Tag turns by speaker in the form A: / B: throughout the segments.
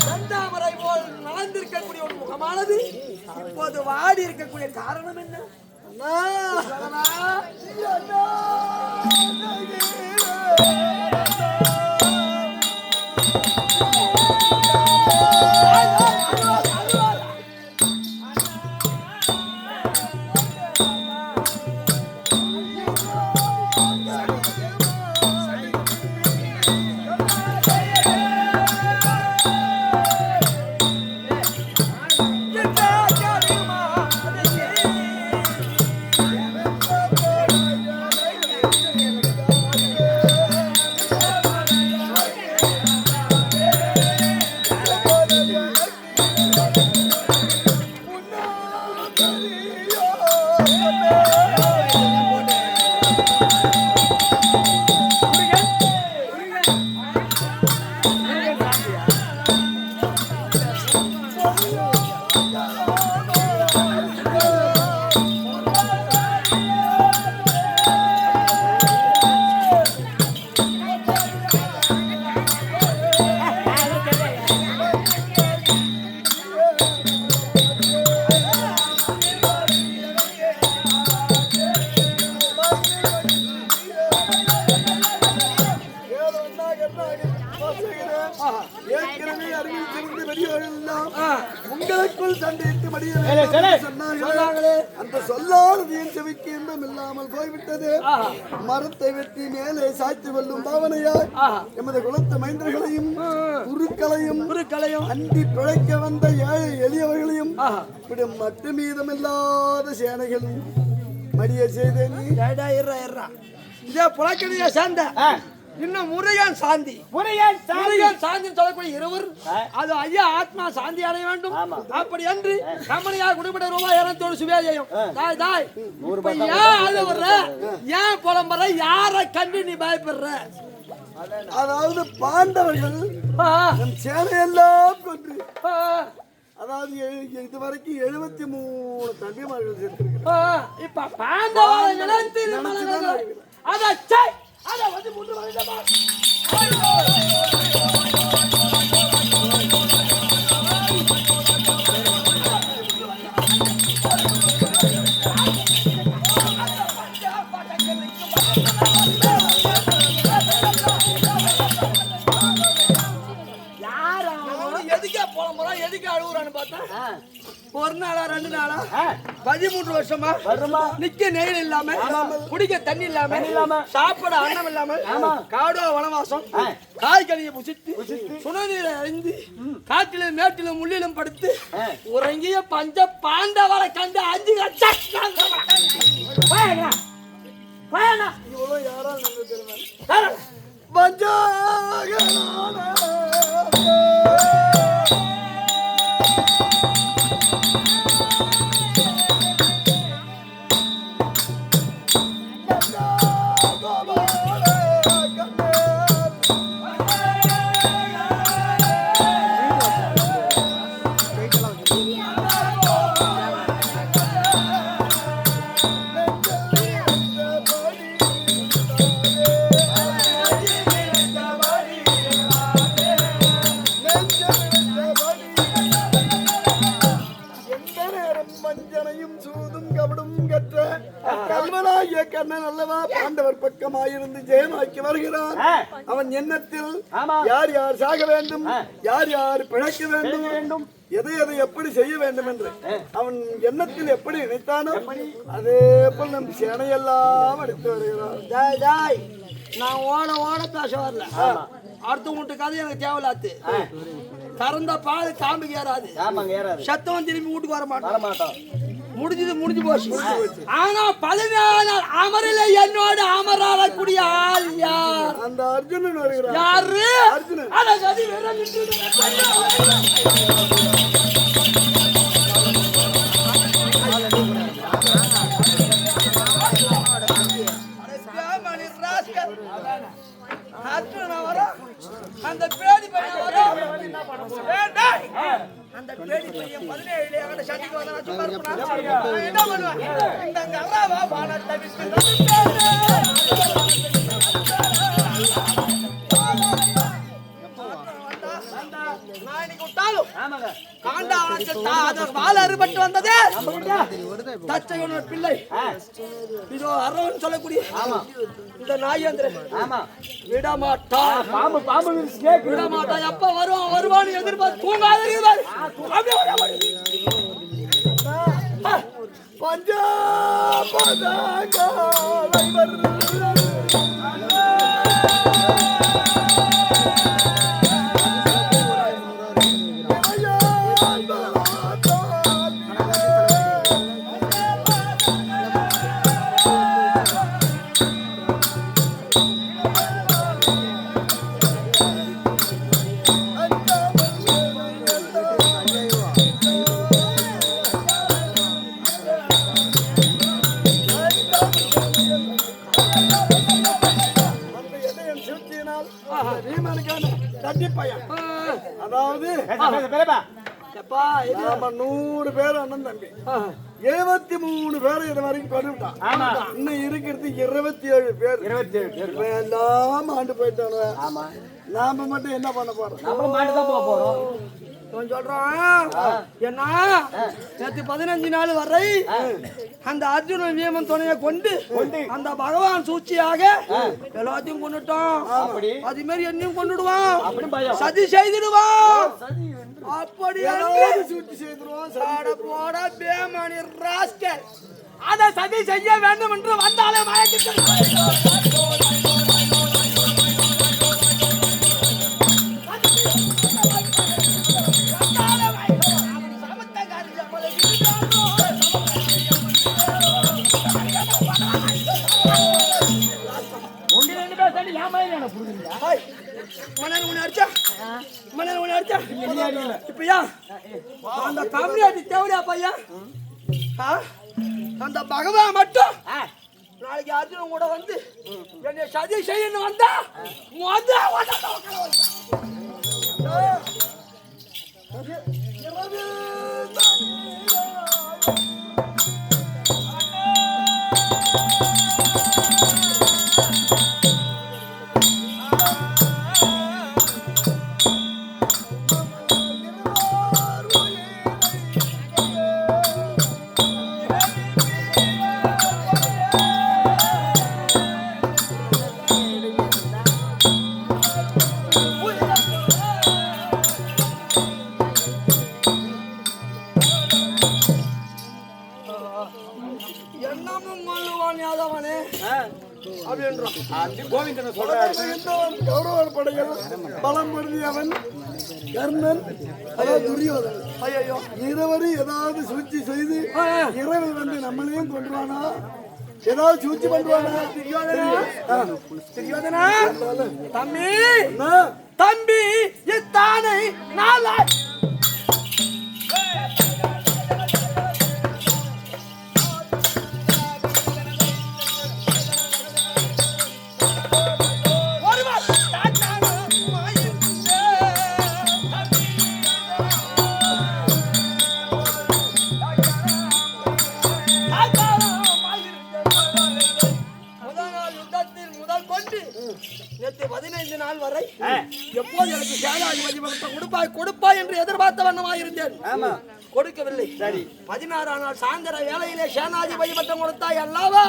A: தந்தாமரை போல் நடந்திருக்கக்கூடிய ஒரு முகமானது இப்போது வாடி இருக்கக்கூடிய காரணம் என்ன
B: இல்லாமல் போய்விட்டது. மரத்தை வெட்டி மேலே சாய்த்து கொள்ளும் பாவனையாய்
A: ஆஹா.
B: எமது குலத்து மைந்தர்களையும் குருக்களையும்
A: குருக்களையும்
B: அண்டி பிழைக்க வந்த ஏழை எளியவர்களையும். இப்படி மட்டு மீதமில்லாத சேனைகளையும் மடிய செய்தே நீ
A: டேய், டேய், இருடா, இருடா. இதே புலக்கணிய சாந்த
C: ஆ.
A: இன்னும் முருகன் சாந்தி.
C: முருகன் சாமி
A: முருகன் சாந்தி சொல்லக்கூடிய இருவர். அது ஐயா ஆத்மா சாந்தி அடைய வேண்டும். அப்படி என்று கம்பெனியா குடும்ப ரூபாய் இருநூத்தோடு சுவேஜையும் தாய் தாய் ஏன் அழுவுற ஏன் புலம்புற? யாரை கண்டு நீ பயப்படுற?
B: அதாவது பாண்டவர்கள் நம் சேனையெல்லாம் கொன்று அதாவது எ- இதுவரைக்கும் எழுபத்தி மூணு தம்பிமார்கள் சேர்த்திருக்கிறார்.
A: இப்ப பாண்டவரை நினைத்து நீ மனதில் அதை வந்து முன்னு வந்துடமா. ஒரு நாளா ரெண்டு நாளா? பதிமூன்று வருஷமா? நிக்க நெயில் இல்லாம குடிக்க தண்ணி இல்லாம சாப்பிட அன்னம் இல்லாம காடோ வனவாசம் காய்கறியை புசித்து சுனநீரை அறிந்து காட்டிலும் மேட்டிலும் முள்ளிலும் படுத்து உறங்கிய பஞ்ச பாண்டவரை கண்டு அஞ்சு
B: இவ்வளவு யாரால் நம்ப சாக வேண்டும். யார் யார் பிழைக்க வேண்டும்? வேண்டும். எதை எதை எப்படி செய்ய வேண்டும் என்று. அவன் எண்ணத்தில் எப்படி நினைத்தானோ அதே போல் நம் சேனையெல்லாம் எடுத்து வருகிறான்
A: டேய், டேய், நான் ஓட ஓட பேச வரல. அடுத்த வீட்டு கதை எனக்கு தேவையில்லாது கறந்த பால் காம்புக்கு ஏறாது. சத்தம் திரும்பி வீட்டுக்கு வர மாட்டோம் முடிஞ்சது முடிஞ்சு போச்சு. ஆனா பதினாலு நாள் அமரில என்னோட அமராடக்கூடிய ஆள் யார்?
B: அந்த அர்ஜுனன் வருகிறான்
A: யாரு?
B: அர்ஜுனன்.
A: அட கதி விரல் அந்த பேடி பையன் வரும் அந்த பேடி பையன் பதினேழு அவனை சண்டைக்கு வந்தா சும்மா இருப்பானா? என்ன பண்ணுவேன் இந்த கர்ராவா வானத்தை விட்டு காண்டாவனத்தில் வாள் அறுபட்டு வந்தது. தச்சையோட பிள்ளை. இதோ அறவன் சொல்லக்கூடிய இந்த நாயேந்திரன்
C: ஆமா.
A: விடமாட்டா.
C: பாம்பு பாம்பு ஸ்னேக்
A: விடமாட்டா. எப்ப வருவான் வருவான்னு எதிர்பார்த்து தூங்காத இருந்தார்
B: பஞ்சா நாம நூறு பேர் அண்ணன் தம்பி. எழுபத்தி மூணு பேரை இது வரைக்கும் கொண்டுட்டான்
C: ஆமா.
B: இன்னும் இருக்கிறது இருபத்தி ஏழு பேர்.
C: இருபத்தி ஏழு பேர்.
B: இவன் எல்லாம் ஆண்டு போயிட்டானு.
C: ஆமா.
B: நாம மட்டும் என்ன பண்ண போறோம்?
C: நம்மளும் மாட்டு தான் போக போறோம்.
A: இவன் சொல்றான் என்ன? நேற்று பதினஞ்சு நாள் வரை அந்த அர்ஜுனன் வீமன் துணையை கொண்டு அந்த பகவான் சூழ்ச்சியாக எல்லாத்தையும் கொண்டுட்டான்
C: அப்படி.
A: அது மாதிரி என்னையும் கொண்டுடுவான்
C: அப்படி பயம்.
A: சதி செய்திடுவான். அப்படி
B: ஏதாவது சரி.
A: அட போடா பேமணி ராஸ்கல். அதை சதி செய்ய வேண்டும் என்று வந்தாலே மயக்கிட்டு ஆ? அந்த பகவான் மட்டும் நாளைக்கு அர்ஜுனன் கூட வந்து என்னை சதி செய்யணும் வந்தா மொத உடனே ஐயோ
B: இருவரும் ஏதாவது சூழ்ச்சி செய்து. இரவில் வந்து நம்மளையும் கொண்டுவானா ஏதாவது சூழ்ச்சி பண்ணுவானா?
A: துரியோதனா. தம்பி? தம்பி இத்தானை நாளை பதினைந்து நாள் வரை எப்போது எனக்கு சேனாதிபதி பட்டம் கொடுப்பாய் கொடுப்பாய் என்று எதிர்பார்த்த வண்ணமாயிருந்தேன்
C: ஆமா.
A: கொடுக்கவில்லை.
C: சரி.
A: பதினாறாம் நாள் சாயந்தர வேளையிலே சேனாதிபதி பட்டம் கொடுத்தாய் அல்லவா?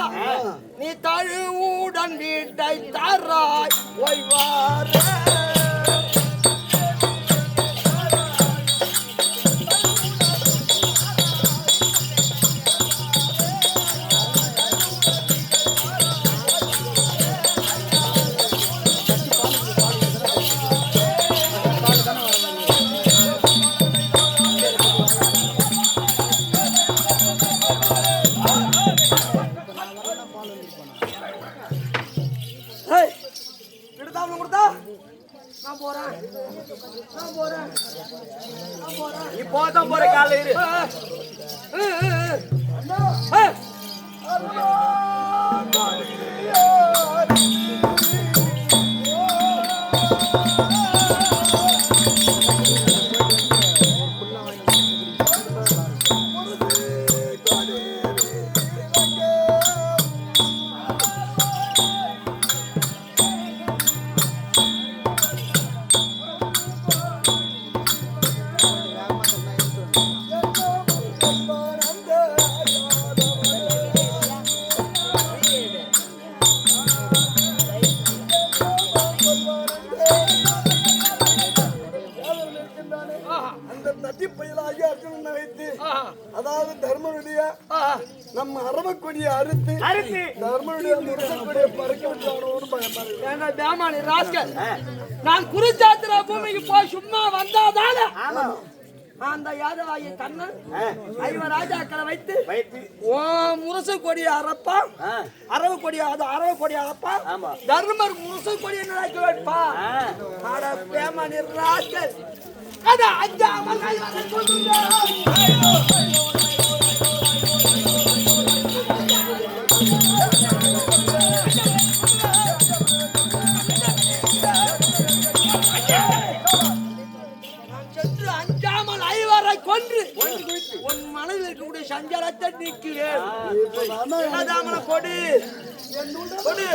A: நீ தழுவுடன் வீட்டை தாராய் ஓய்வார. ஏய், எடுத்தாவல கொடுத்தா நான் போறேன் நான் போறேன் நான் போறேன்
C: நீ போதான் போற காலைல இரு
A: ஆ, ஆ, ராஸ்கல். நான் குருச்சாத்திர பூமிக்கு போய் சும்மா வந்தாதானே? அந்த யாதவாய கண்ணன் ஐவ ராஜாக்களை வைத்து ஓ முரசு கொடி அரப்பா
C: ஆ.
A: அரவு கொடி அது அரவு கொடி அரப்பா
C: ஆமா.
A: தர்மர் முரசு கொடி நடக்க வைப்பா. அட பேமானி ராஸ்கல் அட அஞ்சாமல் ஐவரை
B: இப்ப நானா
A: என்னதாமன கொடு. கொடு.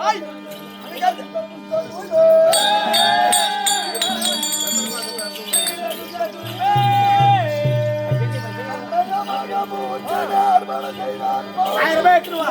A: ஐய்,
C: ஆயிரம் ரூபாய் எடுத்துட்டு வா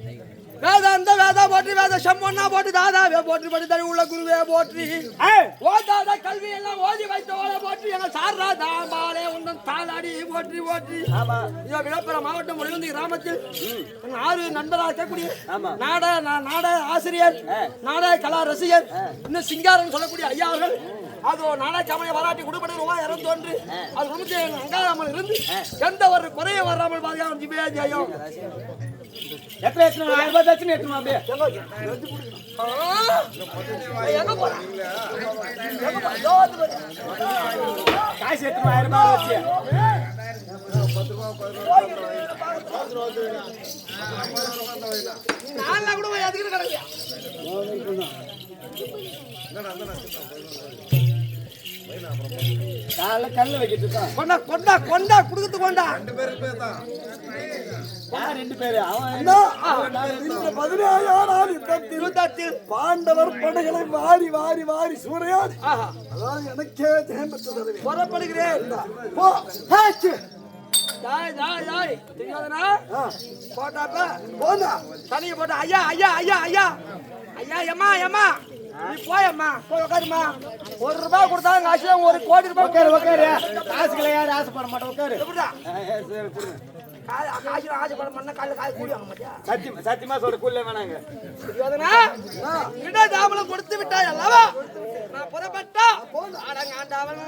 A: வேதாந்த வேதா போற்றி வேத சம்மொன்னா போட்டு தாதாவே போற்றி படி தனி உள்ள குருவே போற்றி. ஓதாத கல்வி எல்லாம் ஓதி வைத்த ஓலை போற்றி எங்கள் சாரா தாம்பாலே உந்தன் தாளாடி போற்றி போற்றி. இதோ விழுப்புரம் மாவட்டம் முடிவுந்தி கிராமத்தில் ஆறு நண்பராக இருக்கக்கூடிய
C: ஆமா.
A: நாட நா- நாடக ஆசிரியர் நாடக கலா ரசிகர் இன்னும் சிங்காரம் சொல்லக்கூடிய ஐயா அவர்கள். அது நாடக கமலை பாராட்டி குடும்பத்தை ரூபாய் இறந்து ஒன்று அது குடும்பத்தை அங்காராமல் இருந்து எந்த ஒரு குறைய வராமல் பாதுகாப்பு ஜிபே
C: எத்தனை? ஆயிரம் ரூபாய் தச்சுன்னு எடுத்துட்டு அப்படியே? காசு ஆயிரம் ரூபாய் வச்சு
A: கூட போய் கிடையாது
C: காலைல வைக்கிட்டு தான்.
A: கொண்டா கொண்டா கொண்டா குடுக்கத்து கொண்டா.
C: யார் ரெண்டு பேரு. அவன்
B: இந்த பதினேழாம் யுத்தத்தில்
A: இருபத்தாத்தில்
B: பாண்டவர் படைகளை வாரி வாரி வாரி சூறையாடி.
A: ஆஹா.
B: அதாவது எனக்கே ஜெயம் பெற்று தருவேன்
A: புறப்படுகிறேன்
B: போ.
A: Joy joy joy. தெரியாதனா
B: ஆ,
A: போட்டாப்ப
B: போனா
A: தனியை போட்ட ஐயா ஐயா ஐயா ஐயா. ஐயா எம்மா எம்மா. நீ போயம்மா. போய் உட்காருமா ஒரு ரூபாய் கொடுத்தாங்க காசு ஒரு கோடி ரூபாய்
C: உட்காரு உட்காரு காசுகளை யாரும் ஆசைப்பட மாட்டேன் உட்காரு சத்தியமா சொல்ற கூல்ல வேணாங்க.
A: இட தாமலம் கொடுத்து விட்டாய் அல்லவா நான் புறப்பட்டா? ஆண்டவன்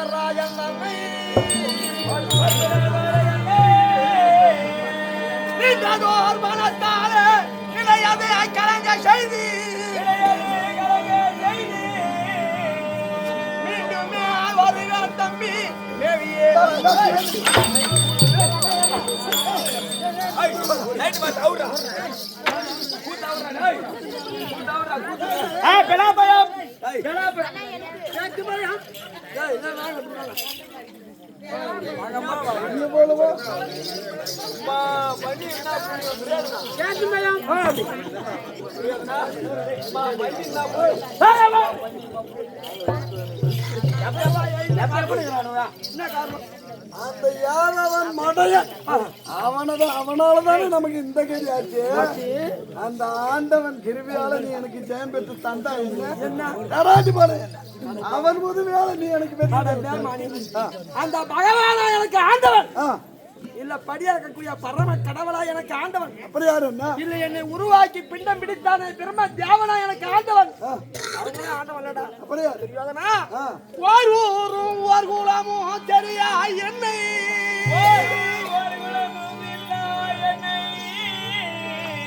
A: பகுணராஜன் நம்மை நின்றதோர் மனத்தால இளையதை கலங்க செய்தி மீண்டுமே தம்பி
B: என்ன காரணம்? அந்த யாதவன் மடையன் அவனது அவனாலதானே நமக்கு இந்த கதி ஆச்சு. அந்த ஆண்டவன் கிருபியால நீ எனக்கு ஜெயம் பெற்று தந்தா என்ன? கராட்டி போட அவன் உதவியால நீ எனக்கு பெற்று
A: அந்த பகவானா எனக்கு ஆண்டவன். இல்ல படியா இருக்கக்கூடிய பரம கடவுளா எனக்கு ஆண்டவன்.
B: அப்படி யாரு என்ன
A: இல்ல என்னை உருவாக்கி பிண்டம் பிடித்தானே பிரம்ம தேவனா எனக்கு ஆண்டவன். அவனே ஆண்டவன் இல்லடா.
B: அப்படி யாரு?
A: தெரியாதனா?
B: ஆ.
A: ஒரு ஊரும் ஒரு குலமும் தெரியா என்னை.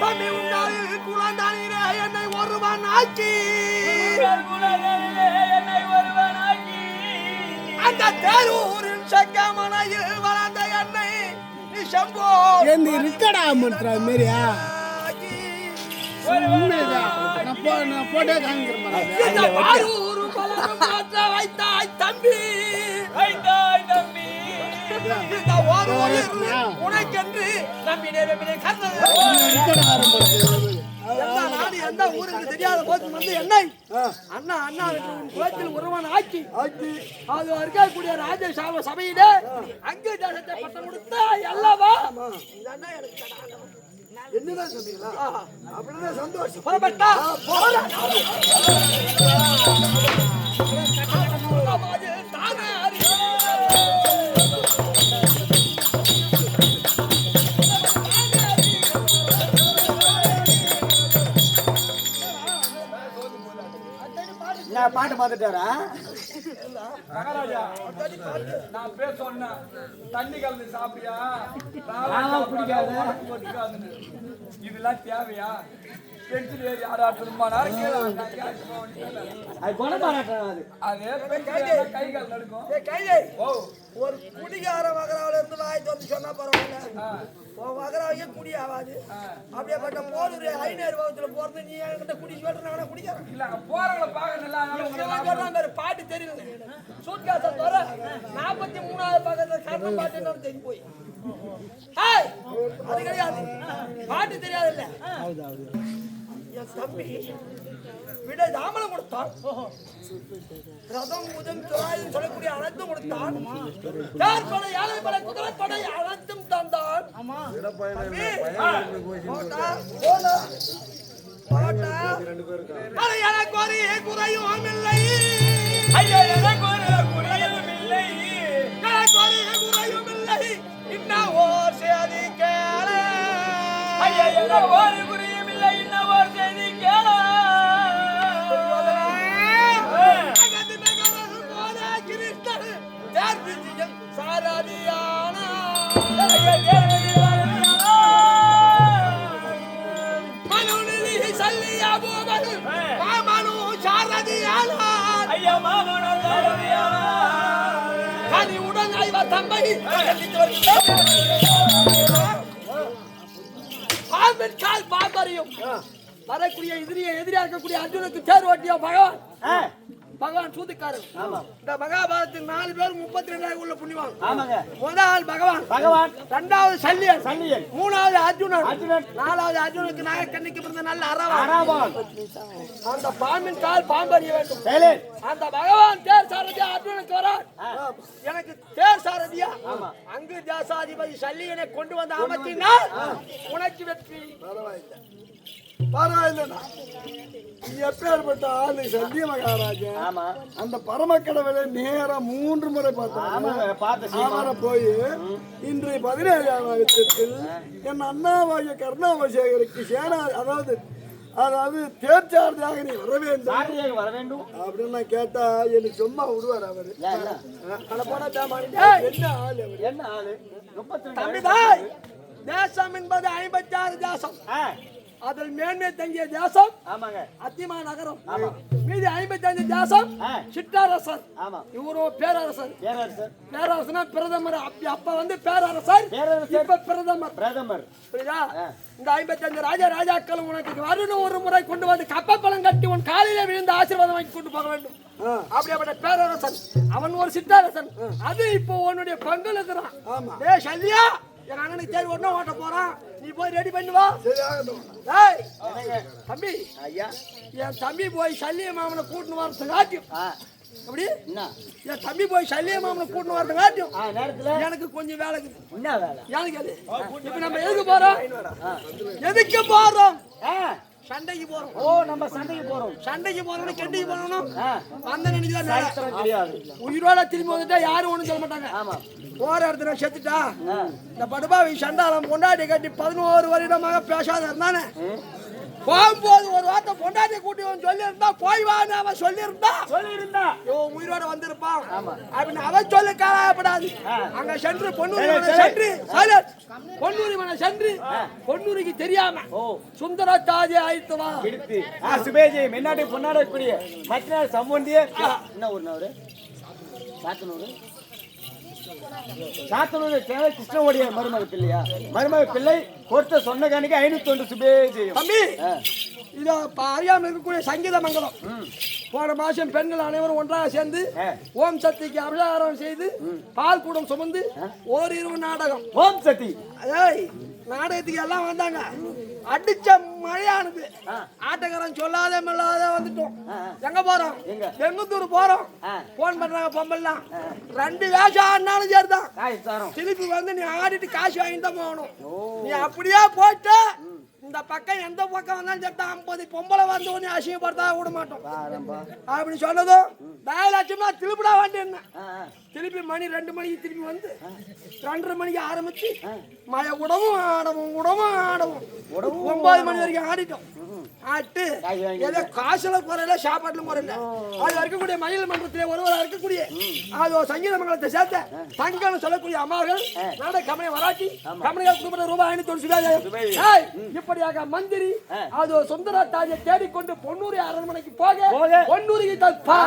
A: தம்பி உண்டால் குலந்தானிலே என்னை ஒருவன் ஆக்கி அந்த தேரூரின் சங்கமனையில் வளர்ந்த
D: உண்மைதான். நான் போ நான் போட்டே காமிக்கிறேன்
A: தம்பி.
C: தம்பி.
A: உனக்கென்று நம்பினே நம்பினே
D: போட்டு.
A: எந்த நாடு எந்த ஊருக்கு தெரியாத போது வந்து என்னை அண்ணா அண்ணா உன் குலத்தில் ஒருவன் ஆக்கி
B: ஆக்கி.
A: அது இருக்கக்கூடிய ராஜ சாவ சபையிலே அங்கு தேசத்தை பட்டம் கொடுத்த அல்லவா? இந்த அண்ணா எனக்கு தராங்க.
B: என்னதான் சொன்னீங்களா? அப்படின்னா சந்தோஷம்.
A: புறப்பட்டா? போறா.
C: நான் பாட்டு பார்த்துட்டாரா
E: நான் பேச சொன்னேன். தண்ணி கலந்து சாப்பிடியா இதெல்லாம் தேவையா? பென்சில் ஏறி ஆறாட்டு ரொம்ப நேரம் கீழே வந்தா கேட்டு போக வேண்டியது.
C: அது. குணமாராட்டம் அது
E: அதே பென்சில் ஏறினா கை. கால் நடுக்கும்?
A: ஏய், கையை
E: ஓ.
A: ஒரு குடிகார மகராவில இருந்து வாய் வந்து சொன்னா பரவாயில்ல. உன் மகராவையே குடி ஆகாது அப்படியேப்பட்ட போலூர் ஐநூறு வகுத்துல போறது நீ என்கிட்ட குடி சொல்றேன் குடிக்கிறேன்.
E: இல்ல போறவங்கள
A: பாரு, பாட்டு தெரியல. சூட்காச தவிர நாற்பத்தி மூணாவது பக்கத்துல கர்ணம் பாட்டு தெரிஞ்சு போய். அது கிடையாது. பாட்டு தெரியாது இல்ல என் தம்பி. விட தாமலம் கொடுத்தான். ரதம் முதம் துறாயும் சொல்லக்கூடிய அனைத்தும் கொடுத்தான். யார் படை யானை படை குதிரை படை அனைத்தும் தந்தான் எனக்கு ஒரு குறையும் இல்லை
E: ஐயா எனக்கு ஒரு குறையும் இல்லை.
A: எனக்கு ஒரு குறையும் இல்லை இன்னும் ஓர் சேதி கேளு
E: ஐயா எனக்கு ஒரு
A: மனுநிதி சல்லிய பூமனு மாமனு பாம்பின் கால் பாம்பறியும் வரக்கூடிய எதிரியை எதிரியா இருக்கக்கூடிய அர்ஜுனுக்கு தேர் ஓட்டியோ பகவான் பகவான் சூதுக்காரர். இந்த மகாபாரதத்தில் நாலு பேர் முப்பத்தி ரெண்டாயிரம் உள்ள புண்ணியவான்
C: ஆமாங்க.
A: முதல் பகவான்.
C: பகவான்.
A: இரண்டாவது சல்லியன்.
C: சல்லியன்.
A: மூணாவது அர்ஜுனன்.
C: அர்ஜுனன்.
A: நாலாவது அர்ஜுனுக்கு நாகக்கண்ணிக்கு பிறந்த நல்ல அரவன்
C: அராபான்
A: அந்த பாம்பின் கால் பாம்பறிய வேண்டும். அந்த பகவான் தேர் சாரதியா அர்ஜுனுக்கு வரார். எனக்கு தேர் சாரதியா. அங்கு தேசாதிபதி சல்லியனை கொண்டு வந்து அமர்த்தினால் உனக்கு வெற்றி.
B: பரவாயில்லை. பரவாயில்லைண்ணா நீ எப்பேற்பட்ட ஆளு? சத்திய மகாராஜா.
C: ஆமா.
B: அந்த பரமக்கடவுளை நேரா மூன்று முறை பார்த்தாங்க
C: ஆமாங்க பார்த்த
B: அவரை போய் இன்று பதினேழாம் வருஷத்தில் என் அண்ணாவாகிய கருணாபிஷேகருக்கு சேனா அதாவது அதாவது தேர்ச்சார்ஜாக நீ வர வேண்டும்.
C: வர வேண்டும்.
B: அப்படின்னு நான் கேட்டா எனக்கு சும்மா விடுவார் அவரு.
C: என்ன?
B: ஆள்
C: என்ன ஆளு? முப்பத்தி
A: தேசம் என்பது ஐம்பத்தி ஆறு தேசம். அதில் மேன்மை தங்கிய தேசம்
C: ஆமாங்க.
A: அத்திமா நகரம் மீதி ஐம்பத்தி அஞ்சு தேசம். சிற்றரசர்.
C: ஆமா.
A: இவரும் பேரரசர். பேரரசனா பிரதமர். அப்ப அப்ப வந்து பேரரசர். இப்ப பிரதமர்.
C: பிரதமர்.
A: புரியுதா. இந்த ஐம்பத்தி அஞ்சு ராஜா ராஜாக்கள் உனக்கு வருடம் ஒரு முறை கொண்டு வந்து கப்பப்பழம் கட்டி உன் காலையில விழுந்து ஆசீர்வாதம் வாங்கி கொண்டு போக வேண்டும். அப்படியாப்பட்ட பேரரசன். அவன் ஒரு சிற்றரசன். அது இப்போ உன்னுடைய பங்குல இருக்கிறான்.
B: ஆமா.
A: டேய் சல்லியா? என் அண்ணனுக்கு தேடி ஒன்னும் ஓட்ட போறான். நீ போய் ரெடி பண்ணி வா.
B: சரி ஆகட்டும்.
A: டேய்
C: என்னங்க
A: தம்பி
C: ஐயா.
A: என் தம்பி போய் சல்லிய மாமனை கூட்டின்னு வரதுக்காட்டியும்
C: ஆ.
A: அப்படி
C: என்ன?
A: என் தம்பி போய் சல்லிய மாமனை கூட்டின்னு வரதுக்காட்டியும்
C: ஆ நேரத்துல?
A: எனக்கு கொஞ்சம் வேலை இருக்குது
C: என்ன வேலை?
A: எனக்கு அது. இப்ப நம்ம எதுக்கு போறோம்? எதுக்கு போறோம்?
C: ஆ.
A: சண்டைக்கு போறோம்.
C: ஓ நம்ம சண்டைக்கு போறோம்.
A: சண்டைக்கு போறோம் கெண்டிக்கு போறோம்
C: ஆ.
A: வந்த.
C: சரித்திரம் கிடையாது
A: உயிரோட திரும்பி வந்துட்டா யாரும் ஒண்ணும் சொல்ல மாட்டாங்க.
C: ஆமா.
A: போற இடத்துல செத்துட்டா. இந்த படுபாவி சண்டாளம் பொண்டாட்டி கட்டி பதினோரு வருடமாக பேசாத இருந்தானே போகும்போது ஒரு வார்த்தை பொண்டாட்டி கூட்டி வந்து சொல்லி இருந்தா போய் வான்னு அவன் சொல்லி இருந்தா
C: சொல்லியிருந்தா
A: இவன் உயிரோட வந்திருப்பான். அப்படின்னு அவன் சொல்லி காலாப்படாது அங்க சென்று பொன்னூரி. சென்று silent. பொன்னூரி மனை சென்று பொன்னூரிக்கு தெரியாம
C: ஓ.
A: சுந்தர தாஜி ஆயிட்டுவா
C: எடுத்து ஆ சுபேஜி மென்னாடி பொன்னாடக்கூடிய மத்தினார் சம்பந்தியே. என்ன ஊர்னா அவரு சாத்தனூர்? சாத்தனூர் சேவை கிருஷ்ணவோடைய மருமக பிள்ளையா? மருமக பிள்ளை கொடுத்த சொன்ன காணிக்கு ஐநூத்தி ஒன்று சுபேஜி
A: தம்பி! இதோ இப்ப அறியாம இருக்கக்கூடிய சங்கீத மங்கலம் போன மாசம் பெண்கள் அனைவரும் ஒன்றாக சேர்ந்து. ஓம் சக்திக்கு அபிஷேகம் செய்து பால் கூடம் சுமந்து ஓரிரு நாடகம்.
C: ஓம் சக்தி.
A: ஏய் நாடகத்துக்கு எல்லாம் வந்தாங்க. அடிச்ச மழையானது. ஆட்டக்காரன் சொல்லாத மெல்லாத வந்துட்டோம். எங்க போறோம்?
C: எங்க?
A: எங்கத்தூர் போறோம். போன் பண்றாங்க பொம்பல்லாம். ரெண்டு வேஷம் ஆடினாலும் சரிதான் திருப்பி வந்து நீ ஆடிட்டு காசு வாங்கிட்டு தான் போகணும். நீ அப்படியே போயிட்டு இந்த பக்கம் எந்த பக்கம் வந்தாலும் சரி ஐம்பது பொம்பளை வந்து உன்னை அசிங்கப்படுத்தா விட மாட்டோம். அப்படி சொன்னதும் டயலாச்சுமா திருப்பிடா வண்டி என்ன
C: ஆ ஆ.
A: திருப்பி மணி ரெண்டு மணிக்கு திருப்பி வந்து ரெண்டரை மணிக்கு ஆரம்பிச்சு மழை உடவும் ஆடவும் உடவும் ஆடவும். ஒன்பது மணி வரைக்கும் ஆடிட்டோம். ஆட்டு. ஏதோ காசுல குறையில சாப்பாட்டுல குறையில அது இருக்கக்கூடிய மயில் மன்றத்திலே ஒருவராக இருக்கக்கூடிய அது சங்கீத மங்கலத்தை சேர்த்த தங்கன்னு சொல்லக்கூடிய அம்மார்கள் நாடக கமனை வராட்டி கமனைகள் குடும்ப ரூபாய். ஐநூத்தி ஏய், இப்படியாக மந்திரி அது சுந்தர தாஜை தேடிக்கொண்டு பொன்னூரி அரண்மனைக்கு போக
C: போக.
A: பொன்னூரிக்கு தப்பா